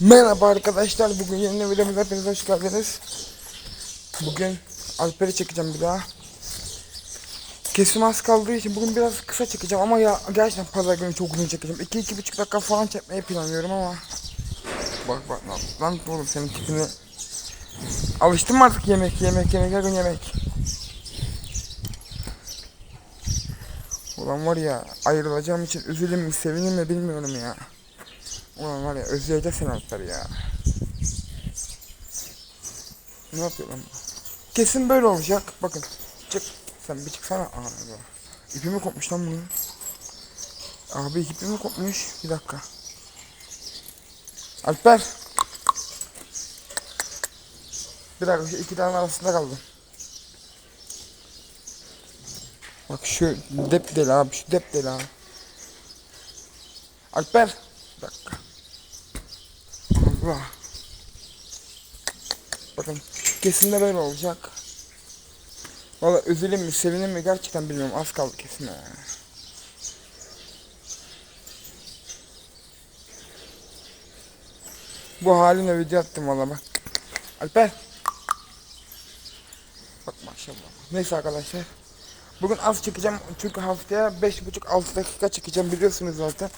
Merhaba arkadaşlar. Bugün yeni videomuza hepiniz hoş geldiniz. Bugün Alper'i çekeceğim bir daha. Kesim az kaldığı için bugün biraz kısa çekeceğim ama ya gerçekten pazar günü çok uzun çekeceğim. 2-2,5 dakika falan çekmeyi planlıyorum ama Bak bak lan, lan oğlum senin tipini Alıştım artık yemek yemek yemek her gün yemek Ulan var ya ayrılacağım için üzülüm mü sevinim mi bilmiyorum ya Ulan var ya özleyeceğiz seni Alper ya. Ne yapıyor lan? Kesin böyle olacak. Bakın. Çık. Sen bir çıksana. Aa, bu. İpi mi kopmuş lan bunun? Abi ipi mi kopmuş? Bir dakika. Alper. Bir dakika iki tane arasında kaldım. Bak şu dep deli abi şu dep deli abi. Alper. Allah. Bakın kesimde böyle olacak. Valla üzülüm mü sevinim mi gerçekten bilmiyorum az kaldı kesime. Bu haline video attım valla bak. Alper. Bak maşallah. Neyse arkadaşlar. Bugün az çekeceğim çünkü haftaya 5,5-6 dakika çekeceğim biliyorsunuz zaten.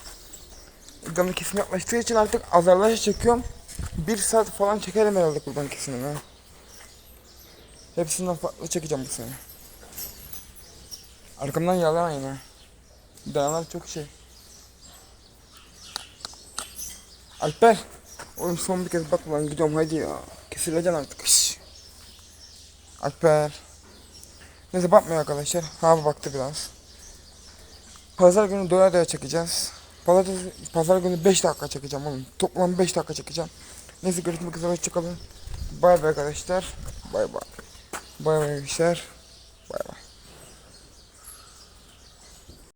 Canı kesim yaklaştığı için artık azarlaşa çekiyorum. Bir saat falan çekerim herhalde kurban kesimini. Hepsinden farklı çekeceğim bu sene. Arkamdan yalamayın ha. Danalar çok şey. Alper. Oğlum son bir kez bak lan gidiyorum hadi ya. Kesileceksin artık. Şş. Alper. Neyse bakmıyor arkadaşlar. Abi baktı biraz. Pazar günü doya doya çekeceğiz. Pazar, pazar günü 5 dakika çekeceğim oğlum. Toplam 5 dakika çekeceğim. Neyse görüşmek üzere hoşçakalın. Bay bay arkadaşlar. Bay bay. Bay bay arkadaşlar.